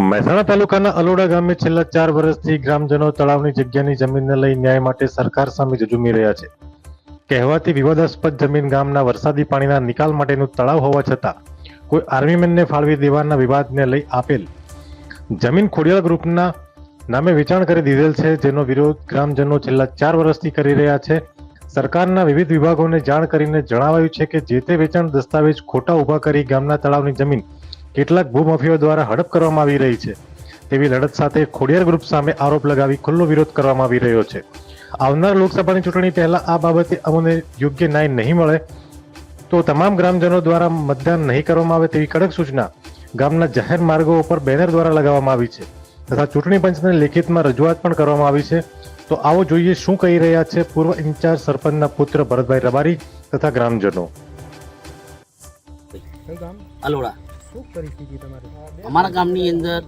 મહેસાણા તાલુકાના અલોડા ગામે છેલ્લા ચાર વર્ષથી ગ્રામજનો તળાવની જગ્યાની જમીનને લઈ ન્યાય માટે સરકાર સામે ઝઝૂમી રહ્યા છે. કહેવાતી વિવાદાસ્પદ જમીન ગામના વરસાદી પાણીના નિકાલ માટેનું તળાવ હોવા છતાં, કોઈ આર્મીમેનને ફાળવી દેવાના વિવાદને લઈ આપેલ જમીન ખોડિયાલ ગ્રુપના નામે વેચાણ કરી દીધેલ છે, જેનો વિરોધ ગ્રામજનો છેલ્લા ચાર વર્ષથી કરી રહ્યા છે. સરકારના વિવિધ વિભાગોને જાણ કરીને જણાવાયું છે કે જે તે વેચાણ દસ્તાવેજ ખોટા ઊભા કરી ગામના તળાવની જમીન કેટલાક ભૂમાફિયાઓ દ્વારા હડપ કરવામાં આવી રહી છે. તેવી લડત સાથે ખોડિયાર ગ્રુપ સામે આરોપ લગાવી ખુલ્લો વિરોધ કરવામાં આવી રહ્યો છે. આવનાર લોકસભાની ચૂંટણી પહેલા આ બાબતે અમને યોગ્ય ન્યાય નહીં મળે તો તમામ ગ્રામજનો દ્વારા મતદાન નહીં કરવામાં આવે તેવી કડક સૂચના ગામના જાહેર માર્ગો ઉપર બેનર દ્વારા લગાવવામાં આવી છે. તથા ચૂંટણી પંચને લેખિતમાં રજૂઆત પણ કરવામાં આવી છે. તો આવો જોઈએ શું કહી રહ્યા છે પૂર્વ ઇન્ચાર્જ સરપંચના પુત્ર ભરતભાઈ રબારી તથા ગ્રામજનો. અલોડા. શું પરિસ્થિતિ તમારી? અમારા ગામની અંદર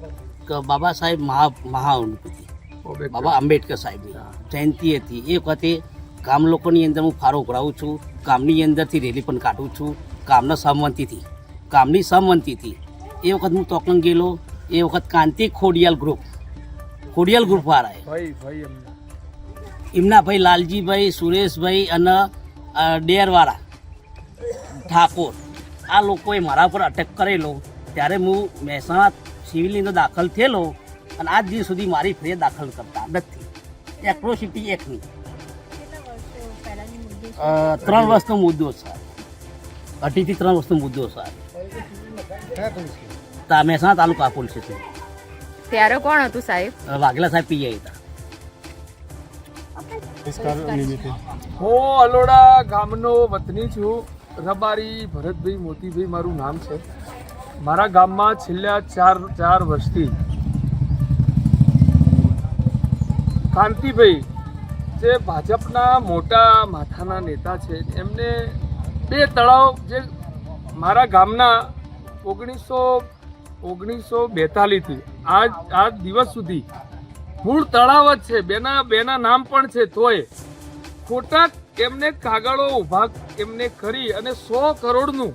બાબા સાહેબ મહા મહાઅનુભૂતિ બાબા આંબેડકર સાહેબની જયંતિ હતી. એ વખતે ગામ લોકોની અંદર હું ફાળો ઉઘરાવું છું. ગામની અંદરથી રેલી પણ કાઢું છું. ગામના સહમંતીથી ગામની સહમંતીથી એ વખત હું તોકણ ગયેલો. એ વખત કાંતિ ખોડિયાલ ગ્રુપ ખોડિયાલ ગ્રુપ વાળાએ ભાઈ ભાઈ એમને. એમના ભાઈ લાલજીભાઈ સુરેશભાઈ અને ડેરવાળા ઠાકોર. આ લોકોએ મારા પર અટેક કરેલો. ત્યારે હું મહેસાણા સિવિલની અંદર દાખલ થયેલો અને આજ દિવસ સુધી મારી ફરિયાદ દાખલ કરતા નથી. એક્રોસિટી એકની ત્રણ વર્ષનો મુદ્દો સર અઢીથી ત્રણ વર્ષનો મુદ્દો sir Mahesana taluka police station. ત્યારે કોણ હતું સાહેબ? વાઘેલા સાહેબ પીઆઈ હતા. હું અલોડા ગામનો વતની છું. રબારી ભરતભાઈ મોતીભાઈ મારું નામ છે. મારા ગામમાં છેલ્લા ચાર ચાર વર્ષથી કાંતિભાઈ, જે ભાજપના મોટા માથાના નેતા છે, એમને બે તળાવ, જે મારા ગામના ઓગણીસો ઓગણીસો બેતાલીસથી, આજ આજ દિવસ સુધી મૂળ તળાવ જ છે, બેના બેના નામ પણ છે, તોય ખોટા એમને કાગળો ઊભા એમને કરી અને સો કરોડનું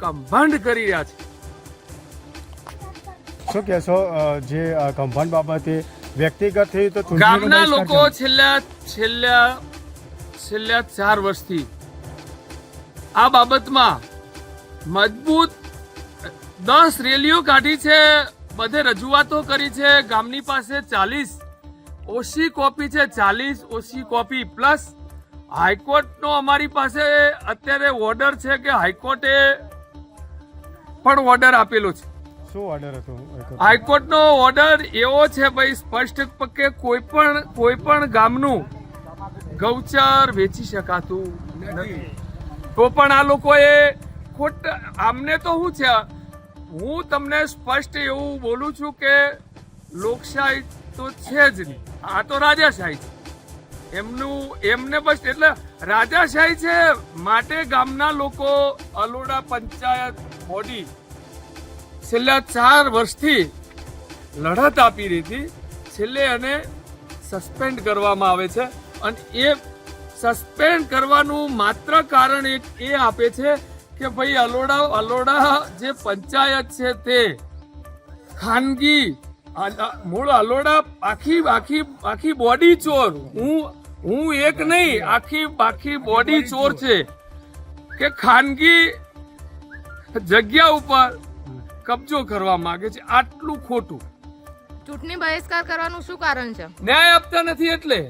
કૌભાંડ કરી રહ્યા છે. શું કહેશો જે કૌભાંડ બાબતે વ્યક્તિગત થઈ તો ગામના લોકો છેલ્લા છેલ્લા છેલ્લા ચાર વર્ષથી આ બાબતમાં મજબૂત દસ રેલીઓ કાઢી છે બધે રજૂઆતો કરી છે. ગામની પાસે ચાલીસ ઓછી કોપી છે ચાલીસ ઓછી કોપી પ્લસ હાઈકોર્ટનો અમારી પાસે અત્યારે ઓર્ડર છે કે હાઈકોર્ટે પણ ઓર્ડર આપેલો છે. શું ઓર્ડર હતો? હાઈકોર્ટનો ઓર્ડર એવો છે ભાઈ સ્પષ્ટ કે કોઈ પણ કોઈ પણ ગામનું ગૌચર વેચી શકાતું નથી. તો પણ આ લોકોએ ખોટ આમને તો શું છે? હું તમને સ્પષ્ટ એવું બોલું છું કે લોકશાહી તો છે જ નહીં. આ તો રાજાશાહી છે. એમનું, એમને બસ એટલે રાજાશાહી છે માટે ગામના લોકો અલોડા પંચાયત બોડી છેલ્લા ચાર વર્ષથી લડત આપી રહી છેલ્લે અને સસ્પેન્ડ કરવામાં આવે છે અને એ સસ્પેન્ડ કરવાનું માત્ર કારણ એક એ આપે છે કે ભાઈ અલોડા અલોડા જે પંચાયત છે તે ખાનગી મૂળ અલોડા આખી આખી આખી બોડી ચોર. હું હું એક નહીં આખી આખી બોડી ચોર છે. કે ખાનગી જગ્યા ઉપર કબજો કરવા માંગે છે. આટલું ખોટું. ચૂંટણી બહિષ્કાર કરવાનું શું કારણ છે? ન્યાય આપતા નથી એટલે.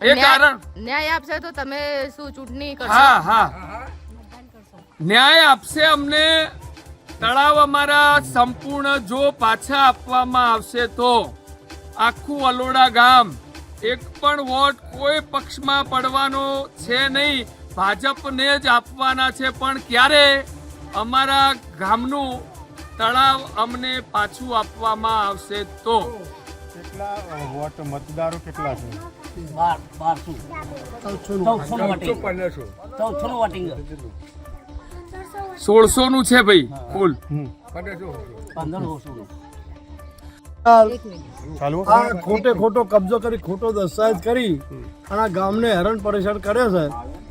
એ કારણ. ન્યાય આપશે તો તમે શું ચૂંટણી કરશો? હા હા. ન્યાય આપશે અમને તળાવ અમારા સંપૂર્ણ જો પાછા આપવામાં આવશે તો આખું અલોડા ગામ એક પણ વોટ કોઈ પક્ષમાં પડવાનો છે નહીં. ભાજપને જ આપવાના છે પણ ક્યારે અમારા ગામનું તળાવ અમને પાછું આપવામાં આવશે તો? કેટલા વોટ મતદારો કેટલા છે? બાર બારસો ચૌદસોનું વોટિંગ. વોટિંગ. સોળસો નું છે ભાઈ આ ખોટે ખોટો કબજો કરી ખોટો દસ્તાવેજ કરી અને આ ગામને હેરાન પરેશાન કરે છે.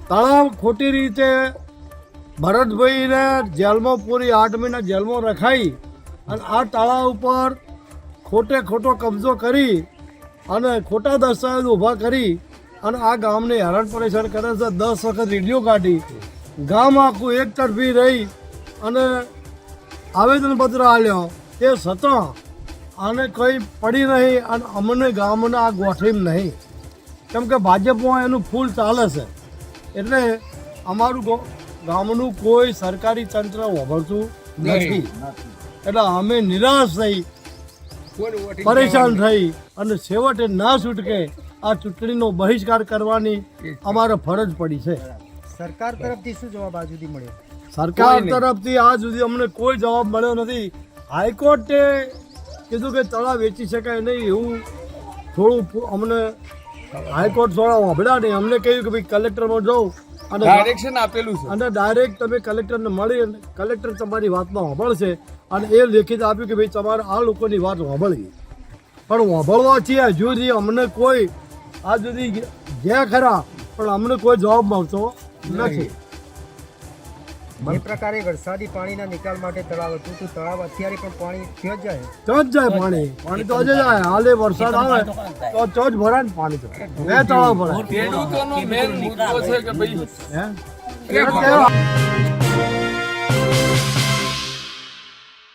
તળાવ ખોટી રીતે ભરતભાઈને જેલમાં પૂરી આઠ મહિના જેલમાં રખાઈ અને આ તળાવ ઉપર ખોટે ખોટો કબજો કરી અને ખોટા દસ્તાવેજ ઊભા કરી અને આ ગામને હેરાન પરેશાન કરે છે. દસ વખત રેડિયો કાઢી. ગામ આખું એક તરફી રહી અને આવેદનપત્ર આલ્યો તે છતાં આને કંઈ પડી નહીં અને અમને ગામને આ ગોઠવીમ નહીં. કેમ કે ભાજપમાં એનું ફૂલ ચાલે છે. એટલે અમારું ગામનું કોઈ સરકારી તંત્ર વભળતું નથી. એટલે અમે નિરાશ થઈ પરેશાન થઈ અને છેવટે ના છૂટકે આ ચૂંટણીનો બહિષ્કાર કરવાની અમારે ફરજ પડી છે. સરકાર તરફથી શું જવાબ આ સુધી મળ્યો? સરકાર તરફથી આ સુધી અમને કોઈ જવાબ મળ્યો નથી. હાઈકોર્ટે કીધું કે તળાવ વેચી શકાય નહીં એવું થોડું અમને હાઈકોર્ટ થોડા વાંભળ્યા નહીં. અમને કહ્યું કે ભાઈ કલેક્ટરમાં જાઓ અને ડાયરેક્શન આપેલું છે. અને ડાયરેક્ટ તમે કલેક્ટરને મળી અને કલેક્ટર તમારી વાતમાં વાંભળશે અને એ લેખિત આપ્યું કે ભાઈ તમારે આ લોકોની વાત વાંભળવી. પણ વાંભળવાથી હજુ સુધી અમને કોઈ આ સુધી ગયા ખરા પણ અમને કોઈ જવાબ મળતો નથી. એ પ્રકારે વરસાદી પાણીના નિકાલ માટે તળાવ હતું. તો તળાવ અત્યારે પણ પાણી ત્યાં જ જાય? તો જ જાય પાણી? પાણી તો જ જાય. હાલે વરસાદ આવે તો તો જ ભરાય ને પાણી તો. બે તળાવ ભરાય. ખેડૂતોનો મેન મુદ્દો છે કે ભાઈ હે?